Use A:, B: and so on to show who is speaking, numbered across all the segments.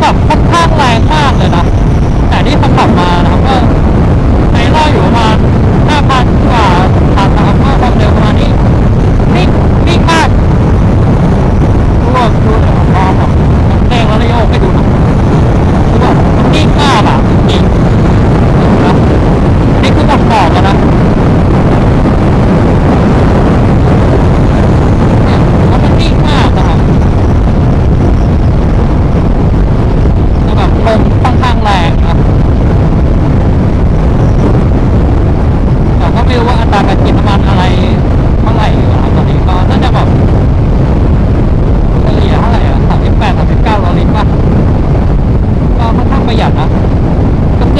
A: Ha ha ha!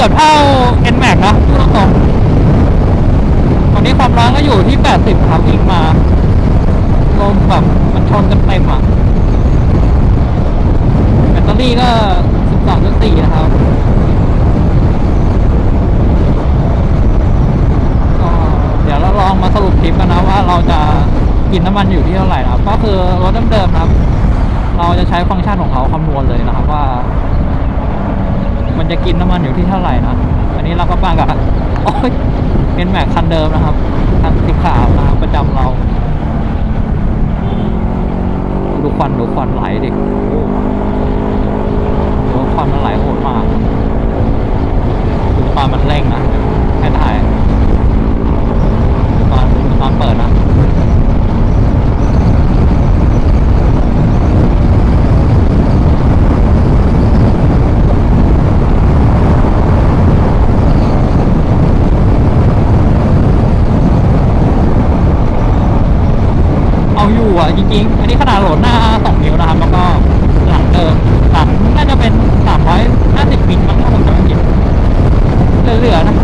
A: กือบเท่า N Max นะพูดตรงๆตอนนี้ความร้อนก็อยู่ที่ 80ครับวิ่งมาลมแบบมันชนกันเต็มอะแบตเตอรี่ก็ 12.4 นะครับก็เดี๋ยวเราลองมาสรุปคลิปกันนะว่าเราจะกินน้ำมันอยู่ที่เท่าไหร่นะครับ ก็คือรถเดิมๆนะครับ เราจะใช้ฟังก์ชันของเขาคำนวณเลยนะครับว่า มันจะกินน้ำมันอยู่ที่เท่าไหร่นะ อันนี้เราก็ปังกับโอ้ยเป็นแม็กคันเดิมนะครับ คันสีขาวนะครับประจำเรา ดูควันดูควันไหลดิโอ้ควันมันไหลโห จริงๆ อันนี้ขนาดโหลดหน้า 2 นิ้วนะครับ แล้วก็หลังเดิมหลังน่าจะเป็น 350มิลมั้งถ้าผมจำไม่ผิดเหลือๆนะ